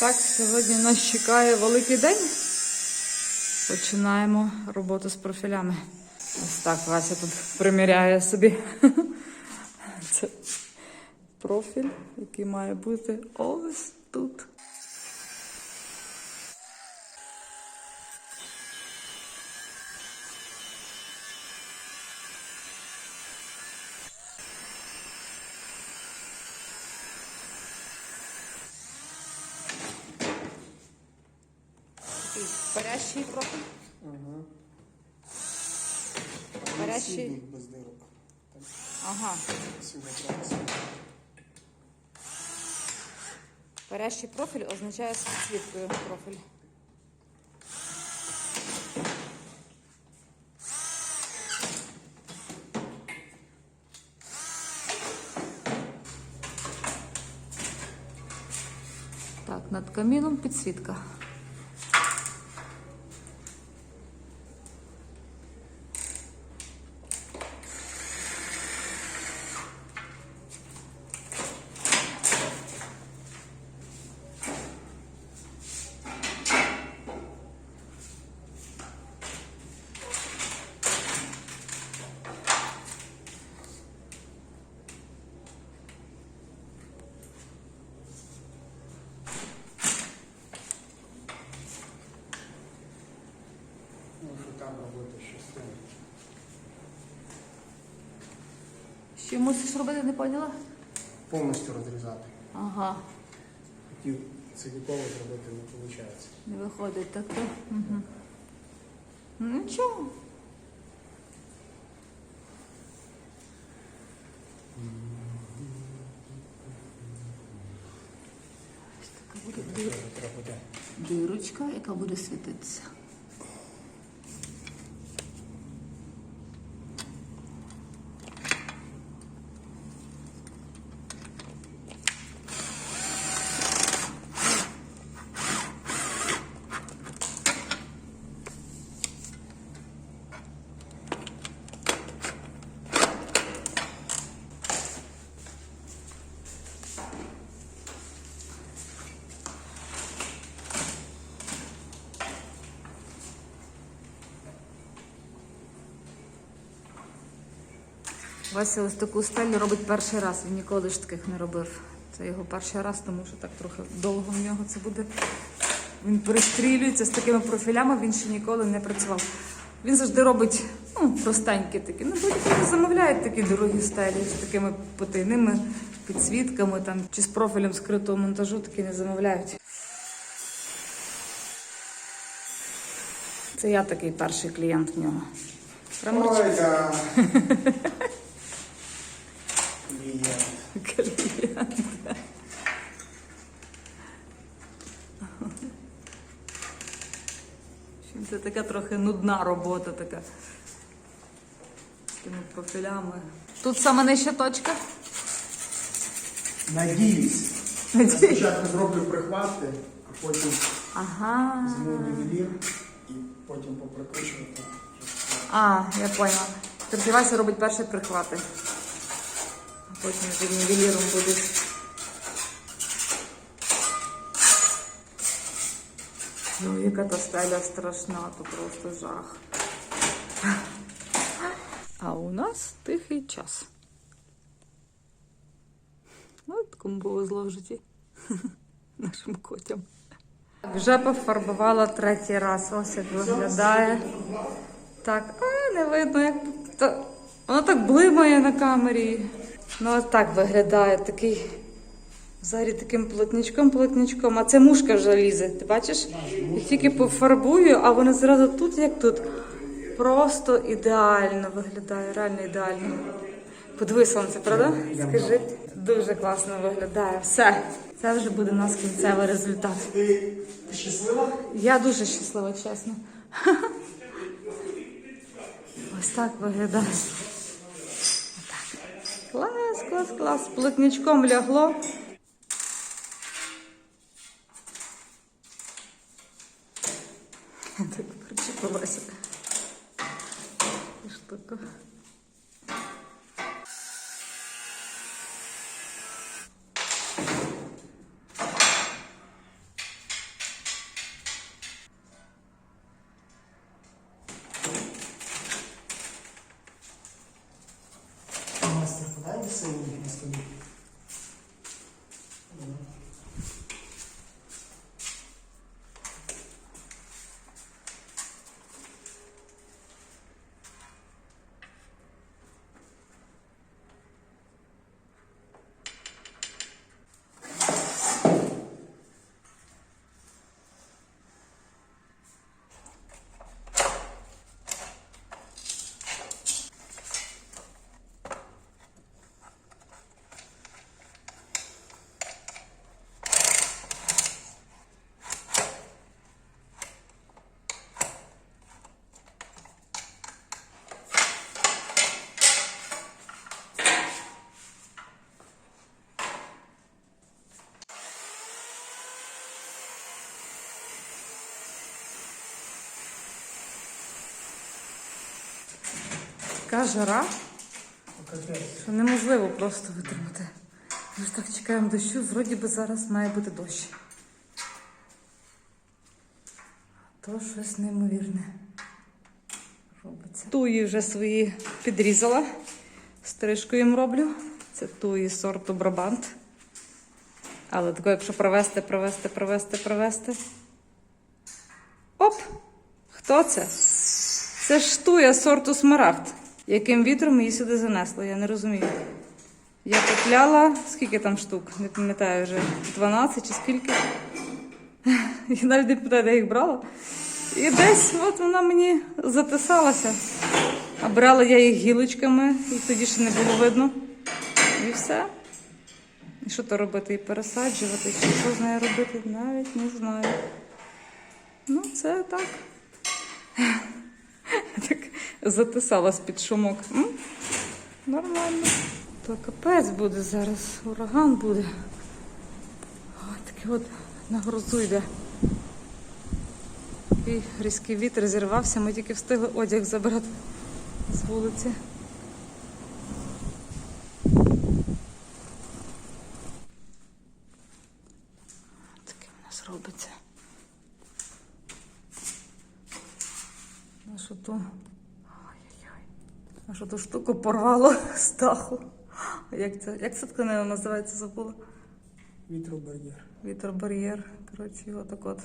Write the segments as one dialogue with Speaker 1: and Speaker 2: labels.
Speaker 1: Так, сьогодні нас чекає великий день. Починаємо роботу з профілями. Ось так Вася тут приміряє собі. Це профіль, який має бути ось тут. Такий парящий профіль.
Speaker 2: Ага. Сідник без дирок. Так,
Speaker 1: Ага.
Speaker 2: сюди треба.
Speaker 1: Парящий профіль означає з підсвіткою профіль. Так, над каміном підсвітка.
Speaker 2: Можу там робити щось. там.
Speaker 1: Що мусиш робити, не поняла?
Speaker 2: Повністю розрізати.
Speaker 1: Ага,
Speaker 2: Хотів ціліково зробити, не виходить.
Speaker 1: не виходить так. то. Угу. Нічого. Ось така буде дир- дирочка, яка буде світитися. Вася ось таку стелю робить перший раз. Він ніколи ж таких не робив. Це його перший раз, тому що так трохи довго в нього це буде. Він перестрілюється з такими профілями, він ще ніколи не працював. Він завжди робить ну, простенькі такі. Ну, будь-які не замовляють такі дорогі стелі з такими потайними підсвітками там, чи з профілем скритого монтажу такі не замовляють. Це я такий перший клієнт в нього.
Speaker 2: Ой, да. Клієнт.
Speaker 1: Це така трохи нудна робота така. З тими профілями. Тут саме нижча точка.
Speaker 2: Надіюсь. Я спочатку зроблю прихвати, а потім
Speaker 1: Ага.
Speaker 2: візьму ювелір і потім поприкручувати.
Speaker 1: А, я поняла. Тобто Вася робить перші прихвати. Потім з ювеліром буде. Ну, яка та стеля страшна, то просто жах. А у нас тихий час. От кому повезло в житті. Нашим котям. Вже пофарбувала третій раз. Ось як виглядає. Так, а не видно, як воно так блимає на камері. Ну, ось так виглядає такий. Взагалі таким плотничком, плотничком. А це мушка вже лізе, ти бачиш? Я тільки пофарбую, а вона зразу тут, як тут. Просто ідеально виглядає, реально ідеально. Подивись сонце, правда? Скажи. Дуже класно виглядає. Все. Це вже буде у нас кінцевий результат.
Speaker 2: Ти щаслива?
Speaker 1: Я дуже щаслива, чесно. Ось так виглядає. Клас, клас, клас. Плотничком лягло. Так причепилася. Штука. Жара, що неможливо просто витримати. Ми ж так чекаємо дощу, вроді би зараз має бути дощ. То щось неймовірне робиться. Туї вже свої підрізала. Стрижку їм роблю. Це туї сорту Брабант. Але тако, якщо провести, провести, провести, провести. Оп! Хто це? Це ж туя сорту Смарагд. Яким вітром її сюди занесло, я не розумію. Я купляла, скільки там штук, не пам'ятаю вже, 12 чи скільки. Я навіть не пам'ятаю, де їх брала. І десь от вона мені затисалася. А брала я їх гілочками, і тоді ще не було видно. І все. І що то робити? І пересаджувати, чи що з нею робити, навіть не знаю. Ну, це так. Затисалась під шумок. М? Нормально. То капець буде зараз, ураган буде. Ось такий от на грозу йде. І різкий вітер зірвався, ми тільки встигли одяг забрати з вулиці. Таке в нас робиться. Нашу ту. Ой-ой-ой. Нашу ту штуку порвало з даху. Як це, як це тканина називається, забула?
Speaker 2: Вітробар'єр.
Speaker 1: Вітробар'єр. Коротше, його так от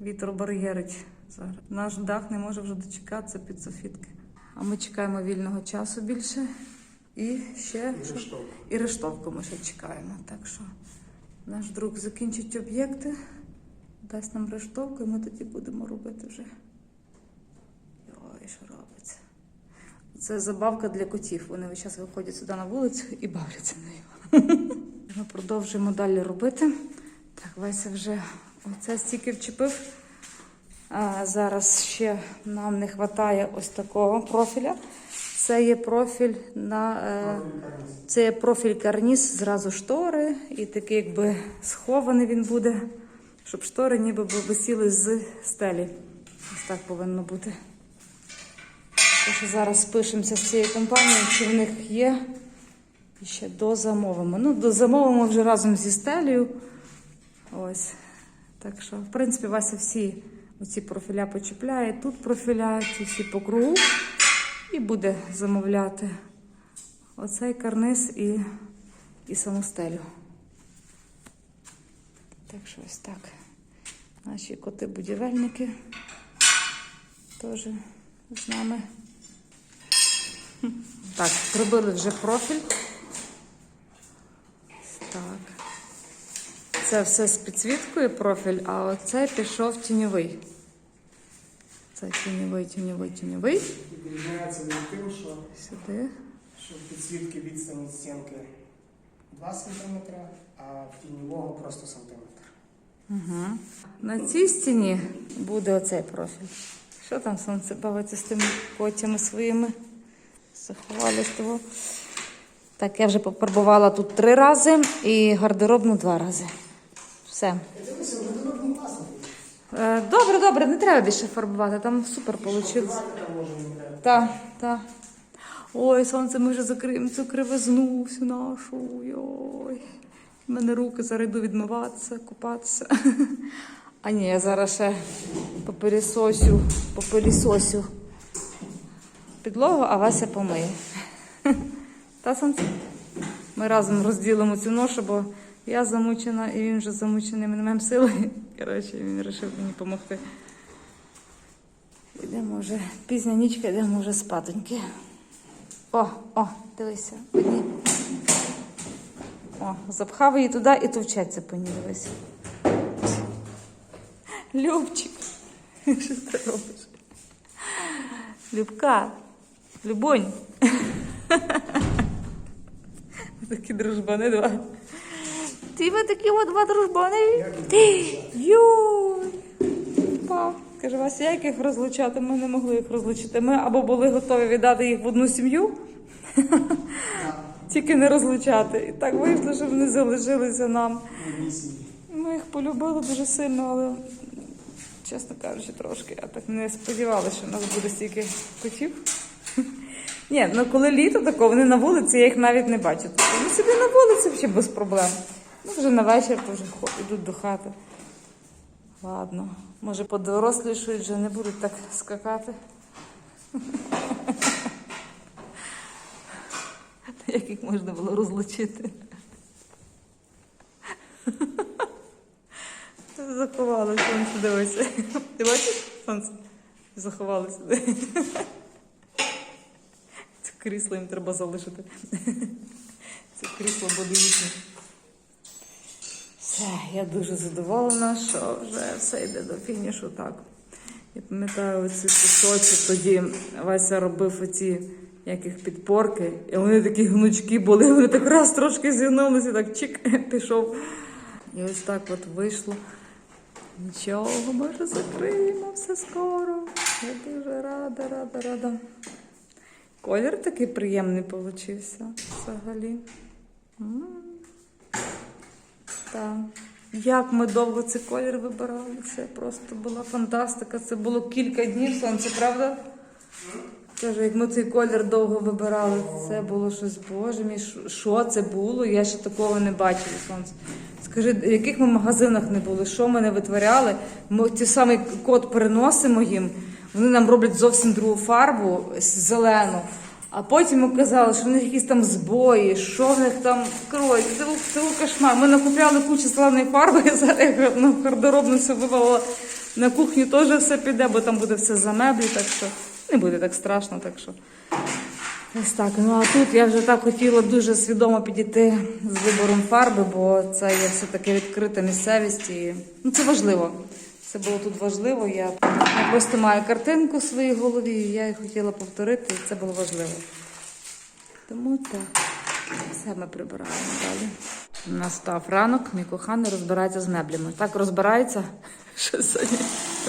Speaker 1: вітробар'єрить зараз. Наш дах не може вже дочекатися під софітки. А ми чекаємо вільного часу більше. І ще
Speaker 2: І
Speaker 1: що?
Speaker 2: рештовку.
Speaker 1: і рештовку ми ще чекаємо. Так що наш друг закінчить об'єкти, дасть нам рештовку, і ми тоді будемо робити вже. Ой, що. Це забавка для котів. Вони весь час виходять сюди на вулицю і бавляться нею. Ми продовжуємо далі робити. Так, Вася вже оце стільки вчепив. А зараз ще нам не вистачає ось такого профіля. Це є профіль на е, це є профіль карніз, зразу штори, і такий якби схований він буде, щоб штори ніби висіли з стелі. Ось так повинно бути. Зараз спишемося з цією компанією, чи в них є. І ще дозамовимо. Ну, дозамовимо вже разом зі стелею. Ось. Так що, в принципі, Вася всі оці профіля почіпляє. Тут профіля, ці всі по кругу. І буде замовляти оцей карниз і, і саму стелю. Так що ось так. Наші коти-будівельники теж з нами. Так, зробили вже профіль. Так. Це все з підсвіткою профіль, а оце пішов тіньовий. Це тіньовий, тіньовий, тіньовий.
Speaker 2: Відрізняється від тим, що,
Speaker 1: Сюди.
Speaker 2: що в підсвітки відстань від стінки 2 см, а в тіньового просто сантиметр.
Speaker 1: Угу. На цій стіні буде оцей профіль. Що там сонце бавиться з тими котями своїми? Заховали з того. Так, я вже попарбувала тут три рази і гардеробну два рази. Все. Е, Добре, добре, не треба більше фарбувати, там супер вийшло. Так, так. Ой, сонце, ми вже закриємо цю кривизну всю нашу. Ой. У мене руки зараз йду відмиватися, купатися. А ні, я зараз ще попилісосю, попилісосю підлогу, а Вася помиє. Та сонце? Ми разом розділимо цю ношу, бо я замучена і він вже замучений, ми не маємо сили. Коротше, він вирішив мені допомогти. Йдемо вже пізня нічка, йдемо вже спатоньки. О, о, дивися, одні. О, запхав її туди і товчеться по ній, дивись. Любчик, що ти робиш? Любка, Любонь. Такі дружбани два. Ти ви такі от два дружбани. Йой. Пап. Каже, Вася, як їх розлучати? Ми не могли їх розлучити. Ми або були готові віддати їх в одну сім'ю, тільки не розлучати. І так вийшло, що вони залишилися нам. Ми їх полюбили дуже сильно, але, чесно кажучи, трошки. Я так не сподівалася, що у нас буде стільки котів. Ні, ну коли літо тако, вони на вулиці, я їх навіть не бачу. Тобто Вони собі на вулиці взагалі без проблем. Ну, вже на вечір то вже йдуть до хати. Ладно, може подорослішують, вже не будуть так скакати. Як їх можна було розлучити? Заховалися, сонце дивися. Ти бачиш сонце? Заховалися. Це крісло їм треба залишити. Це крісло буде їхнє. Все, я дуже задоволена, що вже все йде до фінішу так. Я пам'ятаю оці кусочки, тоді Вася робив оці як підпорки, і вони такі гнучки були, вони так раз трошки зігнулися, так чик, пішов. І ось так от вийшло. Нічого, ми вже закриємо все скоро. Я дуже рада, рада, рада. Колір такий приємний получився взагалі. Так. Як ми довго цей колір вибирали, це просто була фантастика. Це було кілька днів сонце, правда? Кажу, як ми цей колір довго вибирали, це було щось, боже мій, що- це було? Я ще такого не бачила сонце. Скажи, в яких ми магазинах не були, що ми не витворяли? Ми ті самий код переносимо їм, вони нам роблять зовсім другу фарбу, зелену. А потім ми казали, що в них якісь там збої, що в них там коротше, це був, це був кошмар. Ми накупляли кучу зеленої фарби, і зараз на гардеробну все вивела на кухню, теж все піде, бо там буде все за меблі, так що не буде так страшно, так що. Ось так. Ну а тут я вже так хотіла дуже свідомо підійти з вибором фарби, бо це є все-таки відкрита місцевість і ну, це важливо. Це було тут важливо. Я, просто маю картинку в своїй голові, і я її хотіла повторити, і це було важливо. Тому так, все ми прибираємо далі. Настав ранок, мій коханий розбирається з меблями. Так розбирається, що сьогодні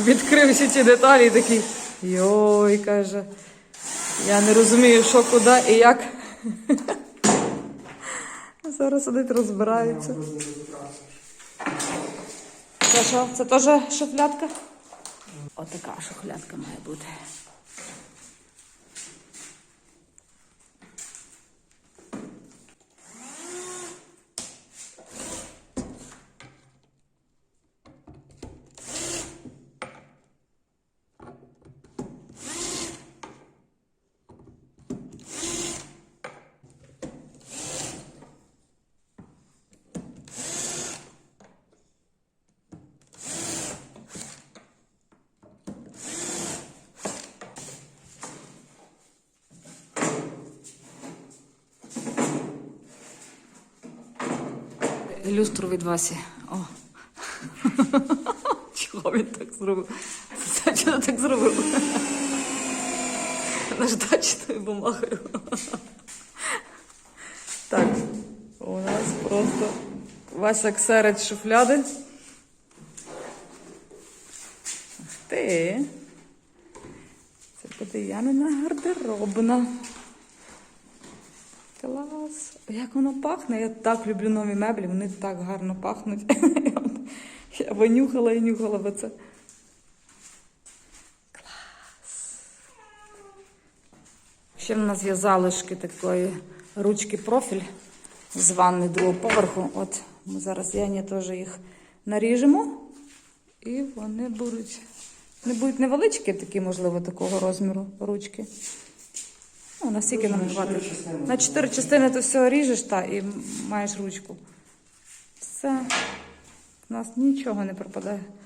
Speaker 1: відкрив всі ці деталі і такий йой, каже. Я не розумію, що куди і як. Зараз сидить, розбирається. Це що? Це теж шухлядка? Отака шухлядка має бути. Люстру від Васі. О. Чого він так зробив? Це чого так зробив? Наждачною бумагою. Так, у нас просто Вася ксерить шуфляди. Ти. Це буде Янина гардеробна. Клас. Як воно пахне? Я так люблю нові меблі, вони так гарно пахнуть. Я винюхала і нюхала би це. Клас. Ще в нас є залишки такої ручки профіль з ванни другого поверху. От ми зараз Яні теж їх наріжемо. І вони будуть. Не будуть невеличкі, такі, можливо, такого розміру ручки. Ну, наскільки нам хватить?
Speaker 2: частини.
Speaker 1: На чотири частини ти все ріжеш та, і маєш ручку. Все. У нас нічого не пропадає.